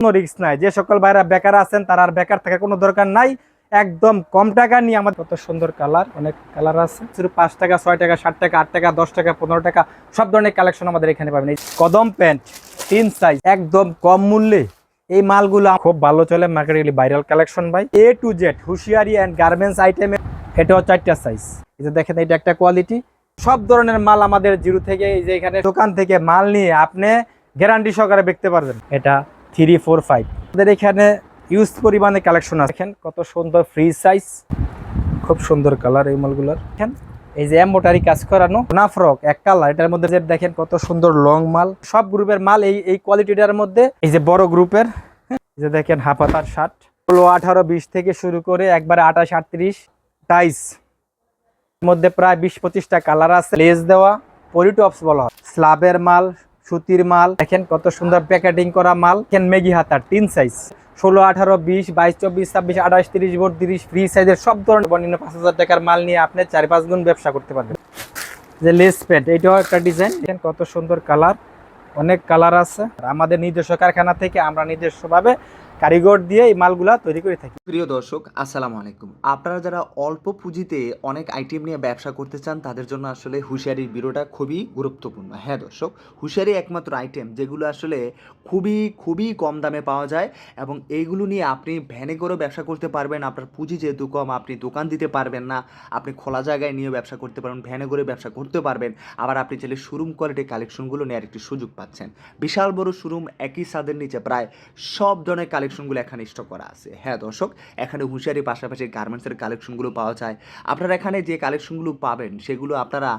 কোনো রিস্ক নাই। যে সকল ভাইরা বেকার আছেন, তারা আর বেকার থাকার কোনো দরকার নাই। একদম কম টাকা নিয়ে আমার কত সুন্দর কালার অনেক কালার আছে। শুধু পাঁচ টাকা, ছয় টাকা ষাট টাকা, আট টাকা, দশ টাকা, পনেরো টাকা, সব ধরনের কালেকশন আমাদের এখানে পাবেন। এই কদম প্যান্ট, তিন সাইজ একদম কম মূল্যে। এই মালগুলো খুব ভালো চলে মার্কেটে ভাইরাল কালেকশন ভাই। A to Z hosiery and garments আইটেমে এটাও চারটা সাইজ এই যে দেখেন, এটা একটা কোয়ালিটি সব ধরনের মাল আমাদের জিরো থেকে, এই যে এখানে দোকান থেকে মাল নিয়ে আপনি গ্যারান্টি সহকারে দেখতে পারবেন। এটা থ্রি ফোর ফাইভ। আমাদের এখানে ইউজ পরিমাণে কালেকশন আছে। দেখেন কত সুন্দর ফ্রি সাইজ খুব সুন্দর কালার এই মালগুলোর। দেখেন, এই যে এম্বোটারি কাজ করানো, না ফ্রক এক কালার এটার মধ্যে দেখেন কত সুন্দর লং মাল। সব গ্রুপের মাল এই এই কোয়ালিটিটার মধ্যে। এই যে বড় গ্রুপের যে দেখেন হাফাতার শার্ট ষোলো, আঠারো, বিশ থেকে শুরু করে একবারে আঠাশ, আটত্রিশ টাইস মধ্যে প্রায় বিশ, পঁচিশটা কালার আছে। লেস দেওয়া পলিটপস বলা হয়। স্লাবের মাল সুতির মাল। দেখেন কত সুন্দর প্যাকেটিং করা মাল। দেখেন মেগি হাতার, তিন সাইজ ষোলো, আঠারো, বিশ, বাইশ, চব্বিশ, ছাব্বিশ, আঠাশ, তিরিশ, বত্রিশ ফ্রি সাইজের সব ধরনের বর্ণিন্য পাঁচ হাজার টাকার মাল নিয়ে আপনি চার পাঁচ গুণ ব্যবসা করতে পারবেন। যে লেস প্যান্ট এইটাও একটা ডিজাইন দেখেন কত সুন্দর কালার অনেক কালার আছে। আমাদের নিজস্ব কারখানা থেকে আমরা নিজস্বভাবে কারিগর দিয়ে এই মালগুলা তৈরি করে থাকি। প্রিয় দর্শক, আসসালামু আলাইকুম। আপনারা যারা অল্প পুঁজিতে অনেক আইটেম নিয়ে ব্যবসা করতে চান, তাদের জন্য আসলে হুঁশিয়ারির বিরোটা খুবই গুরুত্বপূর্ণ। হ্যাঁ দর্শক, হুঁশিয়ারি একমাত্র আইটেম যেগুলো আসলে খুবই খুবই কম দামে পাওয়া যায় এবং এইগুলো নিয়ে আপনি ভ্যানে করেও ব্যবসা করতে পারবেন। আপনার পুঁজি যেহেতু কম, আপনি দোকান দিতে পারবেন না, আপনি খোলা জায়গায় নিয়ে ব্যবসা করতে পারবেন ভ্যানে করে ব্যবসা করতে পারবেন। আবার আপনি চাইলে শোরুম কোয়ালিটি কালেকশনগুলো নেওয়ার একটি সুযোগ পাচ্ছেন। বিশাল বড় শোরুম একই সাদের নিচে প্রায় সব ধরনের কালেকশনগুলো এখানে স্টক করা আছে। হ্যাঁ দর্শক, এখানে হুঁশিয়ারি পাশাপাশি গার্মেন্টসের কালেকশনগুলো পাওয়া যায়। আপনারা এখানে যে কালেকশনগুলো পাবেন, সেগুলো আপনারা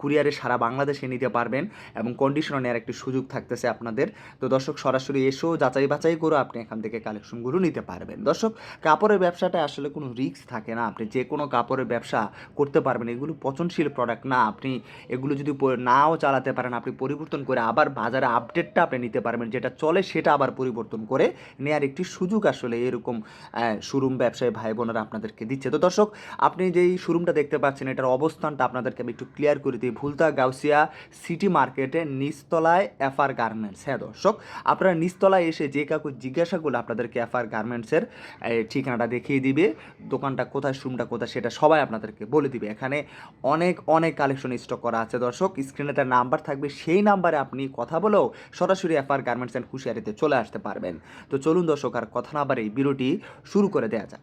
কুরিয়ারে সারা বাংলাদেশে নিতে পারবেন এবং কন্ডিশনও নেওয়ার একটি সুযোগ থাকতেছে আপনাদের। তো দর্শক, সরাসরি এসেও যাচাই বাছাই করে আপনি এখান থেকে কালেকশনগুলো নিতে পারবেন। দর্শক, কাপড়ের ব্যবসাটা আসলে কোনো রিস্ক থাকে না। আপনি যে কোনো কাপড়ের ব্যবসা করতে পারবেন। এগুলো পচনশীল প্রোডাক্ট না। আপনি এগুলো যদি নাও চালাতে পারেন, আপনি পরিবর্তন করে আবার বাজারে আপডেটটা আপনি নিতে পারবেন। যেটা চলে সেটা আবার পরিবর্তন করে নেয়ার একটি সুযোগ আসলে এরকম শোরুম ব্যবসায়ী ভাই বোনেরা আপনাদেরকে দিচ্ছে। তো দর্শক, আপনি যেই শোরুমটা দেখতে পাচ্ছেন, এটার অবস্থানটা আপনাদেরকে আমি একটু ক্লিয়ার করে দিই। ভুলতা গাউসিয়া সিটি মার্কেটে নিচতলায় এফআর গার্মেন্টস। হ্যাঁ দর্শক, আপনারা নিচতলায় এসে যে কাউকে জিজ্ঞাসা করলে আপনাদেরকে এফআর গার্মেন্টসের ঠিকানাটা দেখিয়ে দিবে। দোকানটা কোথায়, শোরুমটা কোথায়, সেটা সবাই আপনাদেরকে বলে দিবে। এখানে অনেক অনেক কালেকশন স্টক করা আছে দর্শক। স্ক্রিনে তার নাম্বার থাকবে। সেই নাম্বারে আপনি কথা বলেও সরাসরি এফআর গার্মেন্টস অ্যান্ড হুশিয়ারিতে চলে আসতে পারবেন। তো চলুন দর্শক আর কথা না বাড়ি বিরতি শুরু করে দেওয়া যাক।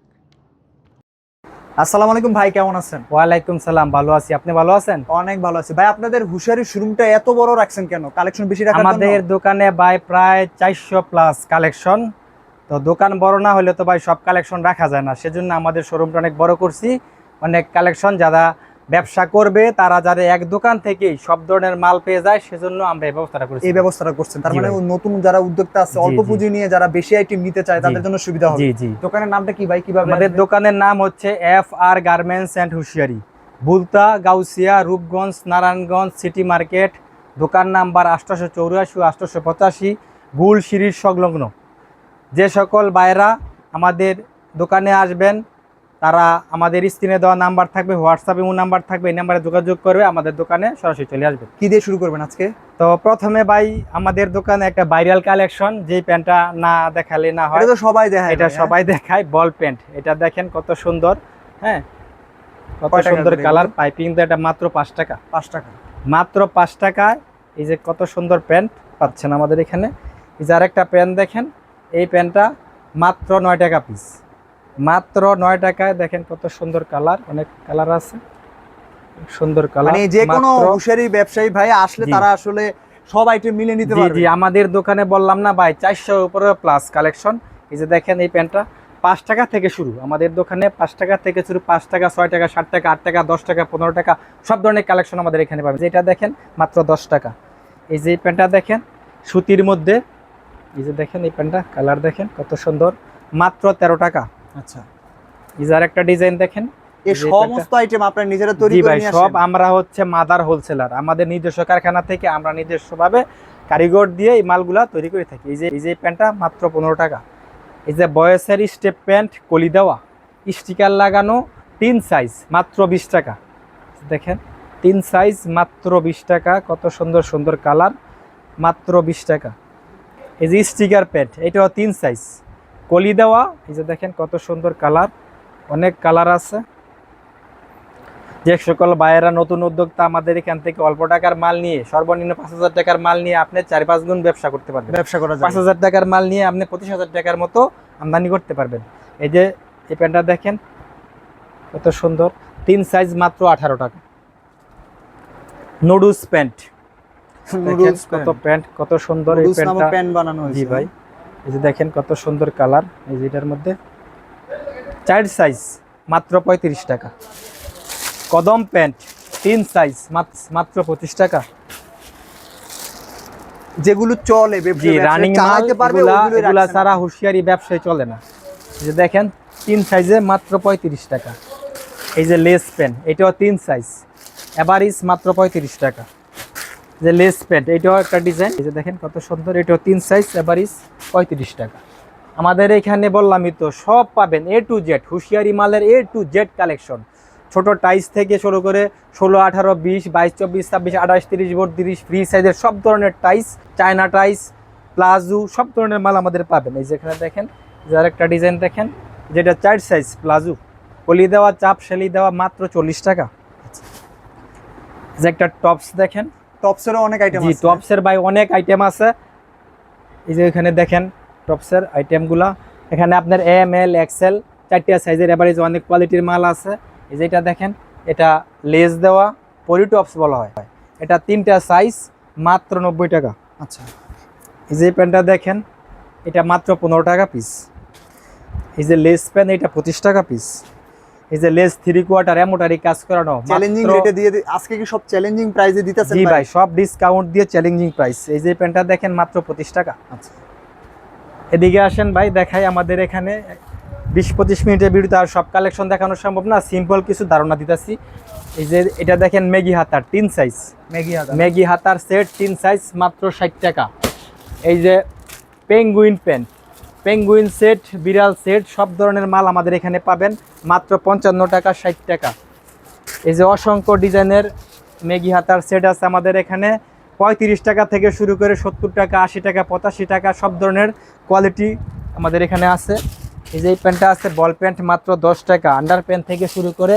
আসসালামু আলাইকুম ভাই কেমন আছেন? ওয়ালাইকুম সালাম ভালো আছি। আপনি ভালো আছেন? অনেক ভালো আছি। ভাই আপনাদের হুশিয়ারি শোরুমটা এত বড় রাখছেন কেন? কালেকশন বেশি রাখার আমাদের দোকানে ভাই প্রায় চারশো প্লাস কালেকশন তো দোকান বড় না হলে তো ভাই সব কালেকশন রাখা যায় না। সেজন্য আমাদের শোরুমটা অনেক বড় করছি। অনেক কালেকশন যারা ব্যবসা করবে তারা যারা এক দোকান থেকেই সব ধরনের মাল পেয়ে যায় সেজন্য আমরা এই ব্যবস্থাটা করেছি। এই ব্যবস্থাটা করছেন। তার মানে নতুন যারা উদ্যোক্তা আছে অল্প পুঁজি নিয়ে যারা বেশি আইটেম নিতে চায় তাদের জন্য সুবিধা হবে। জি জি। দোকানের নামটা কি ভাই? কীভাবে আমাদের দোকানের নাম হচ্ছে F R garments and hosiery. Bulta Gausia Rupganj Narayanganj city market. দোকান নাম্বার আটশোশো চৌরাশি আটশোশো পঁচাশি গুল সিঁড়ির সংলগ্ন। যে সকল বাইরা আমাদের দোকানে আসবেন তারা আমাদের স্ক্রিনে দেওয়া নাম্বার থাকবে হোয়াটসঅ্যাপ এবং নাম্বার থাকবে এই নাম্বারে যোগাযোগ করবে আমাদের দোকানে সরাসরি চলে আসবে। কি দিয়ে শুরু করবেন আজকে? তো প্রথমে ভাই আমাদের দোকানে একটা ভাইরাল কালেকশন যেই প্যান্টটা না দেখালে না হয়। এটা সবাই দেখায় এটা হ্যাঁ? সবাই দেখায় বল প্যান্ট এটা দেখেন কত সুন্দর হ্যাঁ? কত সুন্দর কালার? পাইপিং তো এটা মাত্র পাঁচ টাকা। পাঁচ টাকা। মাত্র পাঁচ টাকায় এই যে কত সুন্দর প্যান্ট পাচ্ছেন আমাদের এখানে। এই যে আরেকটা প্যান্ট দেখেন এই প্যান্টটা মাত্র নয় টাকা পিস মাত্র নয় টাকায় দেখেন কত সুন্দর কালার অনেক কালার আছে। সুন্দর কালার মানে যে কোনো হুশিয়ারি ব্যবসায়ী ভাই আসলে তারা আসলে সব আইটেম মিলে নিতে পারবে। জি আমাদের দোকানে বললাম না ভাই চারশোর উপরে প্লাস কালেকশন এই যে দেখেন এই প্যান্টটা পাঁচ টাকা থেকে শুরু। আমাদের দোকানে পাঁচ টাকা থেকে শুরু পাঁচ টাকা ছয় টাকা ষাট টাকা আট টাকা দশ টাকা পনেরো টাকা সব ধরনের কালেকশন আমাদের এখানে পাবেন। যেটা দেখেন মাত্র দশ টাকা। এই যে প্যান্টটা দেখেন সুতির মধ্যে এই যে দেখেন এই প্যান্টটা কালার দেখেন কত সুন্দর মাত্র তেরো টাকা। আচ্ছা। এই যে আরেকটা ডিজাইন দেখেন। এই সমস্ত আইটেম আপনারা নিজেরা তৈরি করে নিয়ে সব আমরা হচ্ছে মাদার হোলসেলার আমাদের নিজস্ব কারখানা থেকে আমরা নিজস্বভাবে কারিগর দিয়ে এই মালগুলা তৈরি করে থাকি। এই যে এই যে প্যান্টটা মাত্র পনেরো টাকা। এই যে বয়সের স্টেপ প্যান্ট কলি দেওয়া। স্টিকার লাগানো তিন সাইজ মাত্র বিশ টাকা। দেখেন তিন সাইজ মাত্র বিশ টাকা। কত সুন্দর সুন্দর কালার মাত্র বিশ টাকা। এই যে স্টিকার প্যাড এটাও তিন সাইজ কলি দেওয়া এই যে দেখেন কত সুন্দর কালার অনেক কালার আছে। যে সকল বায়েরা নতুন উদ্যোক্তা আমাদের এখান থেকে অল্প টাকার মাল নিয়ে সর্বনিম্ন পাঁচ হাজার টাকার মাল নিয়ে আপনি চার পাঁচ গুণ ব্যবসা করতে পারবেন। ব্যবসা করা পাঁচ হাজার টাকার মাল নিয়ে আপনি পঁচিশ হাজার টাকার মতো আমদানি করতে পারবেন। এই যে এই প্যান্টটা দেখেন কত সুন্দর তিন সাইজ মাত্র আঠারো টাকা। নুডলস প্যান্ট কত প্যান্ট কত সুন্দর এই প্যান্টটা প্যান্ট বানানো হয়েছে। ভাই। এই যে দেখেন কত সুন্দর কালার এই যে এটার মধ্যে চার সাইজ মাত্র পঁয়ত্রিশ টাকা। কদম প্যান্ট তিন সাইজ মাত্র পঁচিশ টাকা। যেগুলো চলে রানিং এগুলা। ছাড়া হুঁশিয়ারি ব্যবসায় চলে না। এই যে দেখেন তিন সাইজে মাত্র পঁয়ত্রিশ টাকা। এই যে লেস প্যান্ট এটাও তিন সাইজ এভারেজ মাত্র পঁয়ত্রিশ টাকা। যে লেস প্যান্ট এটাও একটা ডিজাইন এই যে দেখেন কত সুন্দর, এটাও তিন সাইজ এভারেজ পঁয়ত্রিশ টাকা। আমাদের এখানে বললামই তো, সব পাবেন এ টু জেড হুঁশিয়ারি মালের এ টু জেড কালেকশন ছোট টাইস থেকে শুরু করে ষোলো, আঠারো, বিশ, বাইশ, চব্বিশ, ছাব্বিশ, আঠাশ, তিরিশ, বত্রিশ ফ্রি সাইজের সব ধরনের টাইস চায়না টাইস প্লাজো, সব ধরনের মাল আমাদের পাবেন। এই যেখানে দেখেন যার একটা ডিজাইন দেখেন, যেটা চার সাইজ প্লাজো। কলি দেওয়া, চাপ সেলি দেওয়া মাত্র চল্লিশ টাকা। যে একটা টপস দেখেন টপসেরও অনেক আইটেম আছে। টপসের ভাই অনেক আইটেম আছে। এই যে এখানে দেখেন টপসের আইটেমগুলা এখানে আপনার এম এল এক্সেল চারটা সাইজের এভারেজ অনেক কোয়ালিটির মাল আছে। এই যে এটা দেখেন এটা লেস দেওয়া পরি টপস বলা হয়। এটা তিনটা সাইজ মাত্র নব্বই টাকা। আচ্ছা। এই যে প্যান্টটা দেখেন এটা মাত্র পনেরো টাকা পিস এই যে লেস প্যান্ট এটা পঁচিশ টাকা পিস এই যে লেস থ্রি কোয়ার্টার এমোটারি কাজ করানো চ্যালেঞ্জিং রেটে দিয়ে আজকে কি সব চ্যালেঞ্জিং প্রাইসে দিতেছেন জি ভাই? সব ডিসকাউন্ট দিয়ে চ্যালেঞ্জিং প্রাইস এই যে প্যান্টটা দেখেন মাত্র পঁচিশ টাকা। আচ্ছা। এদিকে আসেন ভাই দেখাই আমাদের এখানে। বিশ পঁচিশ মিনিটের ভিডিওতে আর সব কালেকশন দেখানো সম্ভব না। সিম্পল কিছু ধারণা দিতেছি। এই যে এটা দেখেন ম্যাগি হাতার তিন সাইজ ম্যাগি হাতা ম্যাগি হাতার সেট তিন সাইজ মাত্র ষাট টাকা। এই যে পেঙ্গুইন প্যান্ট পেঙ্গুইন সেট বিড়াল সেট সব ধরনের মাল আমাদের এখানে পাবেন। মাত্র পঞ্চান্ন টাকা ষাট টাকা। এই যে অসংখ্য ডিজাইনের ম্যাগি হাতার সেট আছে আমাদের এখানে। পঁয়ত্রিশ টাকা থেকে শুরু করে সত্তর টাকা আশি টাকা পঁচাশি টাকা সব ধরনের কোয়ালিটি আমাদের এখানে আছে। এই যে এই প্যান্টটা আছে বল প্যান্ট মাত্র দশ টাকা। আন্ডার প্যান্ট থেকে শুরু করে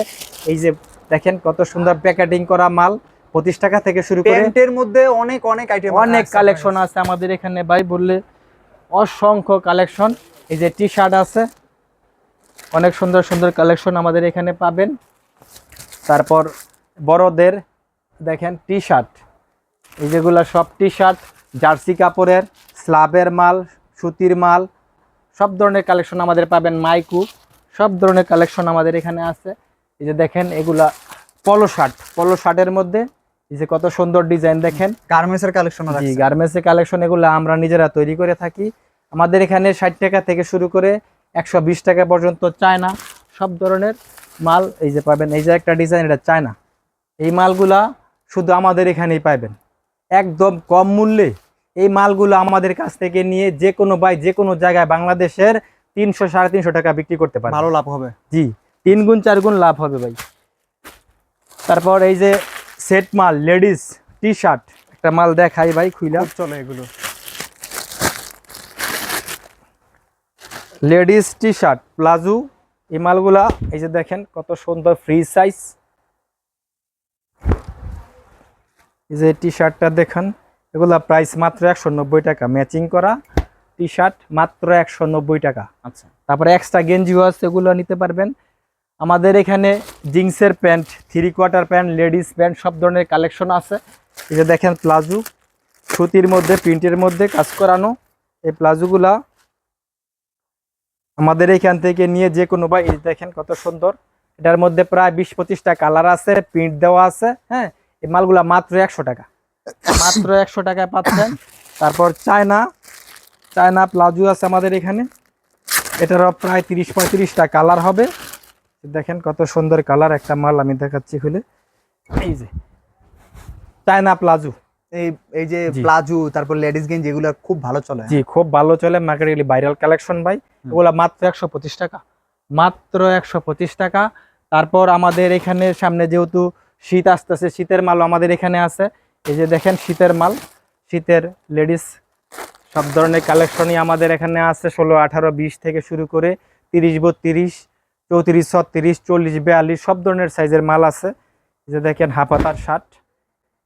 এই যে দেখেন কত সুন্দর প্যাকেটিং করা মাল। পঁচিশ টাকা থেকে শুরু করে প্যান্টের মধ্যে অনেক অনেক আইটেম অনেক কালেকশন আছে আমাদের এখানে। ভাই বললে অসংখ্য কালেকশন। এই যে টি শার্ট আছে। অনেক সুন্দর সুন্দর কালেকশন আমাদের এখানে পাবেন। তারপর বড়দের দেখেন টি শার্ট এই যেগুলো সব টি শার্ট জার্সি কাপড়ের, স্লাবের মাল, সুতির মাল, সব ধরনের কালেকশন আমাদের পাবেন মাইকু। সব ধরনের কালেকশন আমাদের এখানে আছে। এই যে দেখেন এগুলা পলো শার্ট। পলো শার্টের মধ্যে এই যে কত সুন্দর ডিজাইন দেখেন। গার্মেন্টসের কালেকশন জি গার্মেন্টসের কালেকশন এগুলো আমরা নিজেরা তৈরি করে থাকি। আমাদের এখানে ষাট টাকা থেকে শুরু করে একশো বিশ টাকা পর্যন্ত চায়না সব ধরনের মাল এই যে পাবেন। এই যে একটা ডিজাইন এটা চায়না। এই মালগুলা শুধু আমাদের এখানেই পাবেন। একদম কম মূল্যে এই মালগুলো আমাদের কাছ থেকে নিয়ে যে কোনো বাই যে কোনো জায়গায় বাংলাদেশের তিনশো সাড়ে তিনশো টাকা বিক্রি করতে পারে ভালো লাভ হবে। জি তিন গুণ চার গুণ লাভ হবে ভাই। তারপর এই যে সেট মাল লেডিস টি শার্ট একটা মাল দেখাই ভাই খুইলা। চলে এগুলো। লেডিস টি শার্ট প্লাজো এই মালগুলা এই যে দেখেন কত সুন্দর ফ্রি সাইজ এই যে টি শার্টটা দেখেন এগুলা প্রাইস মাত্র একশো নব্বই টাকা ম্যাচিং করা টি শার্ট মাত্র একশো নব্বই টাকা। আচ্ছা। তারপরে এক্সট্রা গেঞ্জিও আছে এগুলো নিতে পারবেন। আমাদের এখানে জিন্সের pant three quarter pant ladies pant সব ধরনের কালেকশন আছে। এটা দেখেন প্লাজো, সুতির মধ্যে, প্রিন্টের মধ্যে কাজ করানো। এই প্লাজোগুলা আমাদের এখান থেকে নিয়ে যে কোনো ভাই এই দেখেন কত সুন্দর। এটার মধ্যে প্রায় বিশ পঁচিশটা কালার আছে প্রিন্ট দেওয়া আছে হ্যাঁ? এই মালগুলা মাত্র একশো টাকা। মাত্র একশো টাকায় পাচ্ছেন। তারপর চায়না চায়না প্লাজো আছে আমাদের এখানে। এটারও প্রায় তিরিশ পঁয়ত্রিশটা কালার হবে। দেখেন কত সুন্দর কালার একটা মাল আমি দেখাচ্ছি খুলে। এই যে চায়না প্লাজো। এই এই যে। প্লাজো তারপর লেডিস গেঞ্জি এগুলো খুব ভালো চলে। জি খুব ভালো চলে। মার্কেটে ভাইরাল কালেকশন ভাই। এগুলা মাত্র একশো পঁচিশ টাকা। মাত্র একশো পঁচিশ টাকা। তারপর আমাদের এখানে সামনে যেহেতু শীত আসতেছে শীতের মাল আমাদের এখানে আছে। এই যে দেখেন শীতের মাল শীতের লেডিস সব ধরনের কালেকশনই আমাদের এখানে আছে। ষোলো আঠারো বিশ থেকে শুরু করে তিরিশ বত্রিশ। চৌত্রিশ ছত্রিশ চল্লিশ বিয়াল্লিশ সব ধরনের সাইজের মাল আছে। এই যে দেখেন হাফাতার শার্ট।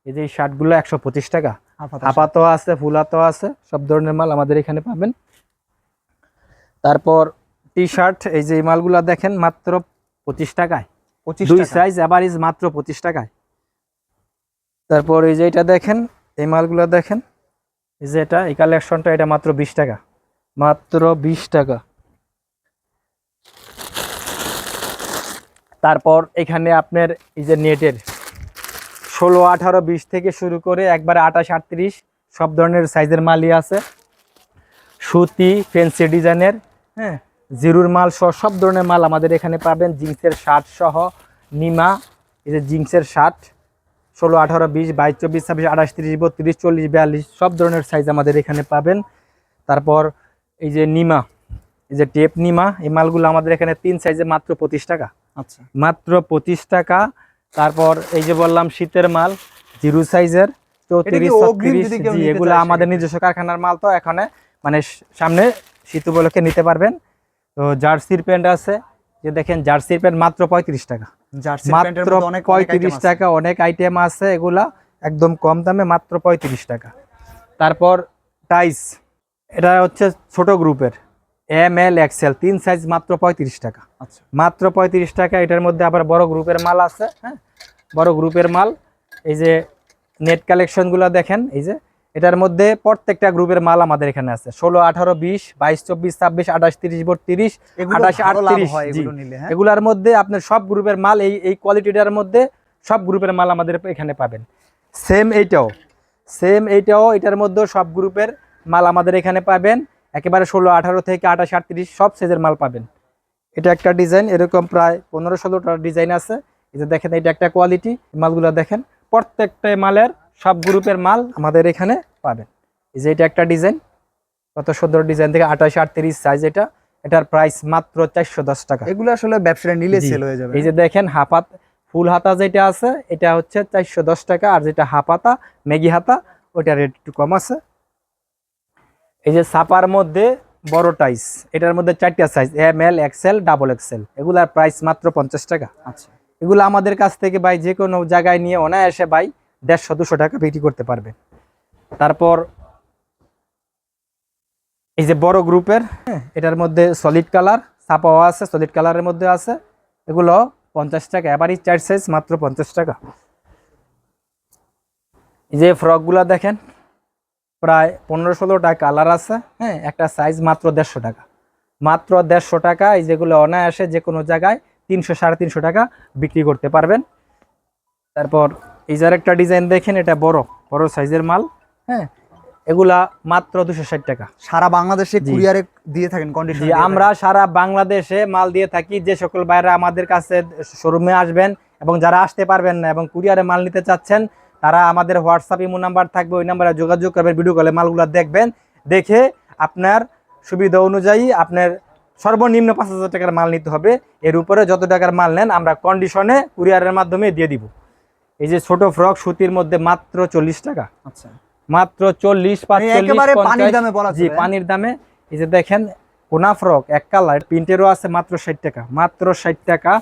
এই যে এই শার্টগুলো একশো পঁচিশ টাকা। হাফাতো আছে ফুলাতো আছে সব ধরনের মাল আমাদের এখানে পাবেন। তারপর টি শার্ট এই যে এই মালগুলো দেখেন মাত্র পঁচিশ টাকায়। পঁচিশ দুই। সাইজ অ্যাভারেজ মাত্র পঁচিশ টাকায়। তারপর এই যে এটা দেখেন এই মালগুলো দেখেন। এই যে এটা এই কালেকশনটা এটা মাত্র বিশ টাকা। মাত্র বিশ টাকা। তারপর এখানে আপনার এই যে নেটের ষোলো, আঠারো, বিশ থেকে শুরু করে একবারে আঠাশ, আটত্রিশ, সব ধরনের সাইজের মালই আছে। সুতি ফেন্সি ডিজাইনের হ্যাঁ জিরুর মাল সহ সব ধরনের মাল আমাদের এখানে পাবেন। জিন্সের শার্ট সহ, নিমা, এই যে জিন্সের শার্ট ষোলো, আঠারো, বিশ, বাইশ, চব্বিশ, ছাব্বিশ, আঠাশ, তিরিশ, বত্রিশ, চল্লিশ, বিয়াল্লিশ, সব ধরনের সাইজ আমাদের এখানে পাবেন। তারপর এই যে নিমা, এই যে টেপ নিমা, এই মালগুলো আমাদের এখানে তিন সাইজে মাত্র পঁচিশ টাকা। মাত্র পঁচিশ টাকা। তারপর এই যে বললাম শীতের মাল জিরো সাইজের চৌত্রিশ এগুলো আমাদের নিজস্ব কারখানার মাল তো এখানে মানে সামনে শীত উপলক্ষে নিতে পারবেন। তো জার্সির প্যান্ট আছে যে দেখেন জার্সির প্যান্ট মাত্র পঁয়ত্রিশ টাকা। মাত্র পঁয়ত্রিশ টাকা অনেক আইটেম আছে এগুলা একদম কম দামে মাত্র পঁয়ত্রিশ টাকা। তারপর টাইস এটা হচ্ছে ছোট গ্রুপের। এম এল এক্সেল তিন সাইজ মাত্র পঁয়ত্রিশ টাকা। আচ্ছা। মাত্র পঁয়ত্রিশ টাকা এটার মধ্যে আবার বড় গ্রুপের মাল আছে হ্যাঁ? বড় গ্রুপের মাল। এই যে নেট কালেকশনগুলো দেখেন এই যে এটার মধ্যে প্রত্যেকটা গ্রুপের মাল আমাদের এখানে আছে। ষোলো আঠারো বিশ বাইশ চব্বিশ ছাব্বিশ আঠাশ তিরিশ বত্রিশ আঠাশ আটত্রিশ হয় হ্যাঁ? এগুলার মধ্যে আপনার সব গ্রুপের মাল এই এই কোয়ালিটিটার মধ্যে সব গ্রুপের মাল আমাদের এখানে পাবেন। সেম এইটাও সেম এইটাও এটার মধ্যেও সব গ্রুপের মাল আমাদের এখানে পাবেন। একেবারে ষোলো আঠারো থেকে আঠাশ আটত্রিশ সব সাইজের মাল পাবেন। এটা একটা ডিজাইন এরকম প্রায় পনেরো ষোলোটা ডিজাইন আছে। এই যে দেখেন এটা একটা কোয়ালিটি মালগুলো দেখেন প্রত্যেকটা মালের সব গ্রুপের মাল আমাদের এখানে পাবেন। এই যে এটা একটা ডিজাইন কত সুন্দর ডিজাইন থেকে আঠাশ আটত্রিশ সাইজ এটা। এটার প্রাইস মাত্র চারশো দশ টাকা। এগুলো আসলে ব্যবসাটা নিলে। সেল হয়ে যাবে। এই যে দেখেন হাফাত ফুল হাতা যেটা আছে এটা হচ্ছে চারশো দশ টাকা। আর যেটা হাফ হাতা ম্যাগি হাতা ওইটা রেট একটু কম আছে। এই যে সাপার মধ্যে বড় টাইস এটার মধ্যে চারটা size M L XL double XL এগুলার প্রাইস মাত্র পঞ্চাশ টাকা। আচ্ছা। এগুলো আমাদের কাছ থেকে ভাই যে কোনো জায়গায় নিয়ে অনায়াসে ভাই দেড়শো দুশো টাকা বিক্রি করতে পারবে। তারপর এই যে বড় গ্রুপের হ্যাঁ, এটার মধ্যে সলিড কালার ছাপাও আছে সলিড কালারের মধ্যে আছে। এগুলো পঞ্চাশ টাকা এবারই চার সাইজ মাত্র পঞ্চাশ টাকা। এই যে ফ্রকগুলো দেখেন প্রায় পনেরো ষোলোটা কালার আছে হ্যাঁ একটা সাইজ মাত্র দেড়শো টাকা। মাত্র দেড়শো টাকা এই যেগুলো অনায়াসে যে কোনো জায়গায় তিনশো সাড়ে তিনশো টাকা বিক্রি করতে পারবেন। তারপর এই যার একটা ডিজাইন দেখেন এটা বড় বড় সাইজের মাল হ্যাঁ এগুলা মাত্র দুশো ষাট টাকা। সারা বাংলাদেশে কুরিয়ারে দিয়ে থাকেন কন্ডিশন আমরা সারা বাংলাদেশে মাল দিয়ে থাকি যে সকল বাইরা আমাদের কাছে শোরুমে আসবেন এবং যারা আসতে পারবেন না এবং কুরিয়ারে মাল নিতে চাচ্ছেন তারা আমাদের হোয়াটসঅ্যাপ ইমো নাম্বার থাকবে ওই নাম্বারে যোগাযোগ করবেন ভিডিও কলে মালগুলো দেখবেন দেখে আপনার সুবিধা অনুযায়ী আপনার সর্বনিম্ন পাঁচ হাজার টাকার মাল নিতে হবে। এর উপরে যত টাকার মাল নেন আমরা কন্ডিশনে কুরিয়ারের মাধ্যমে দিয়ে দিব। এই যে ছোট ফ্রক সুতির মধ্যে মাত্র চল্লিশ টাকা। আচ্ছা। মাত্র চল্লিশ মানে বলা জি পানির দামে। এই যে দেখেন কোনা ফ্রক এক কালার প্রিন্টেরও আছে মাত্র ষাট টাকা মাত্র ষাট টাকা।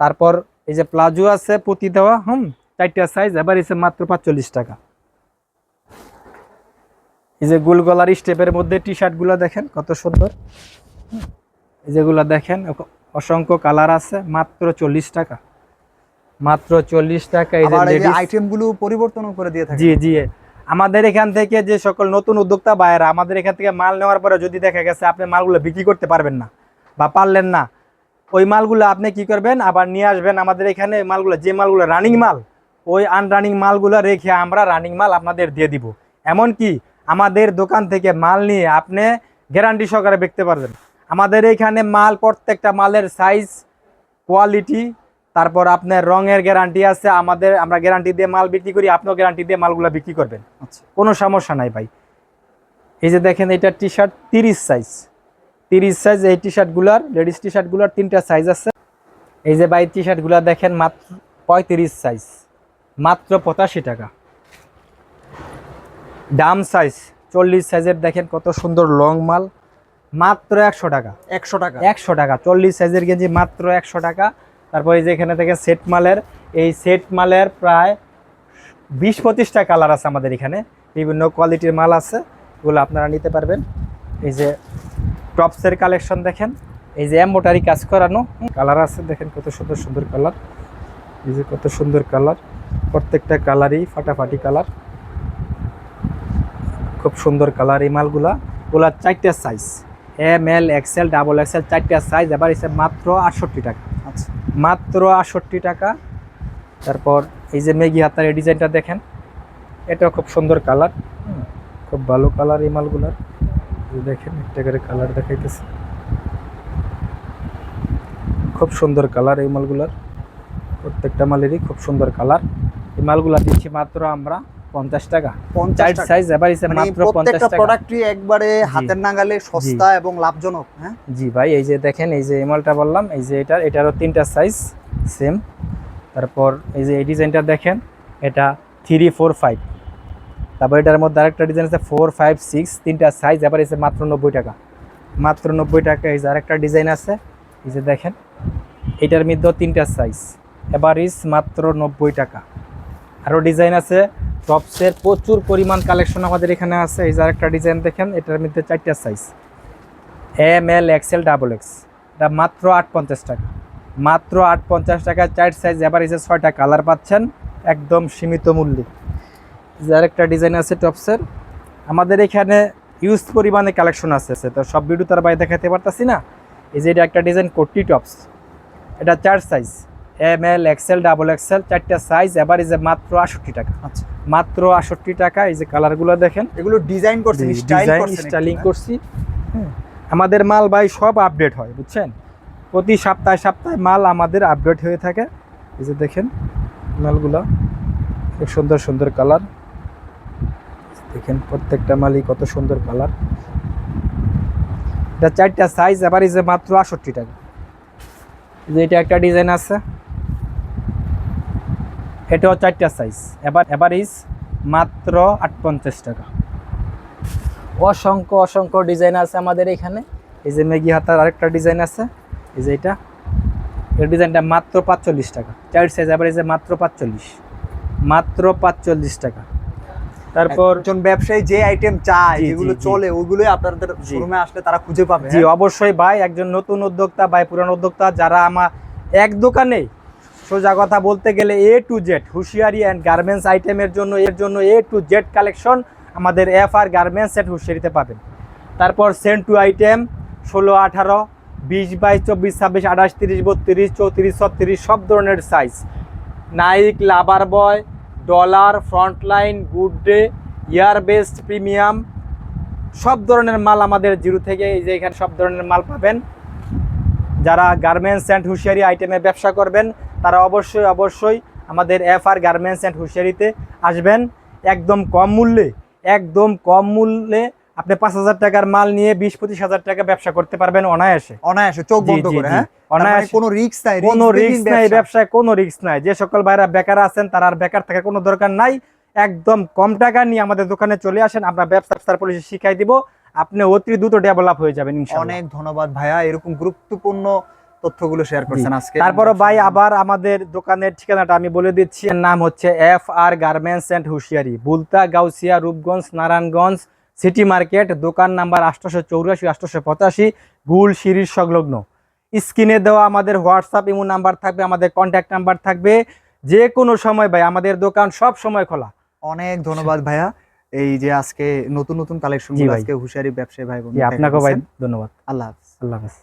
তারপর এই যে প্লাজো আছে পুঁতি দেওয়া হুম? চারটা সাইজ এবার এসে মাত্র পাঁচচল্লিশ টাকা। এই যে গোল গলার স্টেপের মধ্যে টি শার্টগুলো দেখেন কত সুন্দর। এই যেগুলো দেখেন অসংখ্য কালার আছে মাত্র চল্লিশ টাকা। মাত্র চল্লিশ টাকা এই যে আবার এই আইটেমগুলো পরিবর্তনও করে দিয়ে থাকে জি জি। আমাদের এখান থেকে যে সকল নতুন উদ্যোক্তা বাইরা আমাদের এখান থেকে মাল নেওয়ার পরে যদি দেখা গেছে আপনি মালগুলো বিক্রি করতে পারবেন না বা পারলেন না ওই মালগুলো আপনি কি করবেন? আবার নিয়ে আসবেন আমাদের এখানে মালগুলো যে মালগুলো রানিং মাল ওই আনরানিং মালগুলো রেখে আমরা রানিং মাল আপনাদের দিয়ে দিব। এমনকি আমাদের দোকান থেকে মাল নিয়ে আপনি গ্যারান্টি সহকারে বিকতে পারবেন। আমাদের এখানে মাল প্রত্যেকটা মালের সাইজ কোয়ালিটি তারপর আপনার রঙের গ্যারান্টি আছে আমাদের আমরা গ্যারান্টি দিয়ে মাল বিক্রি করি আপনিও গ্যারান্টি দিয়ে মালগুলো বিক্রি করবেন। আচ্ছা। কোনো সমস্যা নাই ভাই। এই যে দেখেন এটা টি শার্ট তিরিশ সাইজ তিরিশ সাইজ এই টি শার্টগুলোর লেডিস টি শার্টগুলোর তিনটা সাইজ আছে। এই যে ভাই টি শার্টগুলো দেখেন মাত্র পঁয়ত্রিশ সাইজ মাত্র পঁচাশি টাকা। ডাম সাইজ চল্লিশ সাইজের দেখেন কত সুন্দর লং মাল। মাত্র একশো টাকা। একশো টাকা। একশো টাকা চল্লিশ সাইজের গেঞ্জি মাত্র একশো টাকা। তারপরে যে এখানে থেকে সেট মালের এই সেট মালের প্রায় বিশ পঁচিশটা কালার আছে আমাদের এখানে। বিভিন্ন কোয়ালিটির মাল আছে এগুলো আপনারা নিতে পারবেন। এই যে টপসের কালেকশন দেখেন এই যে এম্বোটারি কাজ করানো। কালার আছে দেখেন কত সুন্দর সুন্দর কালার এই যে কত সুন্দর কালার প্রত্যেকটা কালারই ফাটাফাটি কালার খুব সুন্দর কালার এই মালগুলা। ওগুলা চারটে size M L XL double XL চারটা সাইজ এবার এসে মাত্র আটষট্টি টাকা। আচ্ছা। মাত্র আটষট্টি টাকা। তারপর এই যে মেগি হাতার এই ডিজাইনটা দেখেন এটাও খুব সুন্দর কালার খুব ভালো কালার এই মালগুলার। দেখেন একটা করে কালার দেখাইতেছে। খুব সুন্দর কালার এই মালগুলার। প্রত্যেকটা মালেরই খুব সুন্দর কালার এই মালগুলা দিচ্ছি মাত্র আমরা পঞ্চাশ টাকা। পঞ্চাশ। সাইজ এবার মানে মাত্র পঞ্চাশ টাকা। প্রোডাক্টই একবারে হাতের নাগালে সস্তা এবং লাভজনক হ্যাঁ? জি ভাই এই যে দেখেন এই যে এই মালটা বললাম এই যে এটার এটারও তিনটা সাইজ সেম তারপর এই যে এই ডিজাইনটা দেখেন এটা থ্রি ফোর ফাইভ তারপর এটার মধ্যে আরেকটা ডিজাইন আছে ফোর ফাইভ সিক্স তিনটা সাইজ এবার এসে মাত্র নব্বই টাকা। মাত্র নব্বই টাকা এই যে আরেকটা ডিজাইন আছে এই যে দেখেন এটার মধ্যেও তিনটা সাইজ ইস মাত্র নব্বই টাকা। আরও ডিজাইন আছে, টপসের প্রচুর পরিমাণ কালেকশন আমাদের এখানে আছে। এই যে আরেকটা ডিজাইন দেখেন, এটার মধ্যে চারটা size M L XL double X এটা মাত্র আট পঞ্চাশ টাকা। মাত্র আট পঞ্চাশ টাকা, চার সাইজ এসে ছয়টা কালার পাচ্ছেন, একদম সীমিত মূল্যে। যে আরেকটা ডিজাইন আছে টপসের। আমাদের এখানে ইউজ পরিমাণে কালেকশন আছে। তো সব ভিডিও তার বাইরে দেখাতে পারতাছি না। এই যে এটা একটা ডিজাইন কোটি টপস। এটা চার size M L XL double XL চারটা সাইজ এবার এই যে মাত্র আষট্টি টাকা। আচ্ছা। মাত্র আষট্টি টাকা এই যে কালারগুলো দেখেন। এগুলো ডিজাইন স্টাইল ডিজাইন স্টাইলিং? করছি। আমাদের মাল ভাই সব আপডেট হয় বুঝছেন? প্রতি সপ্তাহে সপ্তাহে মাল আমাদের আপডেট হয়ে থাকে। এই যে দেখেন মালগুলো খুব সুন্দর সুন্দর কালার দেখেন প্রত্যেকটা মালই কত সুন্দর কালার এটা চারটা সাইজ এবার এই যে মাত্র আষট্টি টাকা। যে এটা একটা ডিজাইন আছে। এটাও চারটা সাইজ এবার ইস মাত্র আট পঞ্চাশ টাকা। অসংখ্য অসংখ্য ডিজাইন আছে আমাদের এখানে। এই যে মেগি হাতার আরেকটা ডিজাইন আছে। এই যে এটা। এই ডিজাইনটা মাত্র পাঁচচল্লিশ টাকা। চার সাইজ এবার এই মাত্র পাঁচচল্লিশ। মাত্র পাঁচচল্লিশ টাকা। তারপর একজন ব্যবসায়ী যে আইটেম চায় যেগুলো চলে ওইগুলোই আপনাদের। শোরুমে আসলে তারা খুঁজে পাবে জি হ্যাঁ? অবশ্যই ভাই একজন নতুন উদ্যোক্তা ভাই পুরান উদ্যোক্তা যারা আমার এক দোকানে সোজা কথা বলতে গেলে A to Z hosiery and garments আইটেমের জন্য, এর জন্য এ টু জেড কালেকশন আমাদের এফ আর গার্মেন্টস অ্যান্ড হুঁশিয়ারিতে পাবেন। তারপর সেন্ট টু আইটেম ষোলো, আঠারো, বিশ, বাইশ, চব্বিশ, ছাব্বিশ, আঠাশ, তিরিশ, বত্রিশ, চৌত্রিশ, ছত্রিশ, সব ধরনের size Nike lover boy dollar frontline good day year best premium সব ধরনের মাল আমাদের জিরো থেকে এই যে এখানে সব ধরনের মাল পাবেন। যারা গার্মেন্টস অ্যান্ড হুঁশিয়ারি আইটেমে ব্যবসা করবেন তারা অবশ্যই অবশ্যই আমাদের এফ আর গার্মেন্টস অ্যান্ড হুঁশিয়ারিতে আসবেন। একদম কম মূল্যে একদম কম মূল্যে আপনি পাঁচ হাজার টাকার মাল নিয়ে বিশ পঁচিশ হাজার টাকা ব্যবসা করতে পারবেন অনায়াসে। অনায়াসে চোখ বন্ধ করে হ্যাঁ? মানে অনায়াসে কোনো রিস্ক নাই কোনো রিস্ক নাই ব্যবসায় কোনো রিস্ক নাই। যে সকল ভাইরা বেকার আছেন তারা আর বেকার থাকার কোনো দরকার নাই। একদম কম টাকা নিয়ে আমাদের দোকানে চলে আসেন আমরা ব্যবসা শিখাই দিব। আপনি অতি দ্রুত ডেভেলপ হয়ে যাবেন অনেক ধন্যবাদ ভাইয়া এরকম গুরুত্বপূর্ণ তথ্যগুলো শেয়ার করছেন আজকে। তারপরে ভাই আবার আমাদের দোকানের ঠিকানাটা আমি বলে দিচ্ছি এর নাম হচ্ছে F R garments and hosiery Bulta Gausia Rupganj Narayanganj city market দোকান নাম্বার আটশোশো চৌরাশি আটশোশো পঁচাশি গুল সিঁড়ির সংলগ্ন। স্ক্রিনে দেওয়া আমাদের হোয়াটসঅ্যাপ ইমো নাম্বার থাকবে আমাদের কন্ট্যাক্ট নাম্বার থাকবে। যে কোনো সময় ভাই আমাদের দোকান সব সময় খোলা। অনেক ধন্যবাদ ভাইয়া। এই যে আজকে নতুন নতুন কালেকশন। আজকে হুশিয়ারি ব্যবসায়ী ভাই আপনাকেও ভাই ধন্যবাদ। আল্লাহ হাফেজ। আল্লাহ হাফেজ।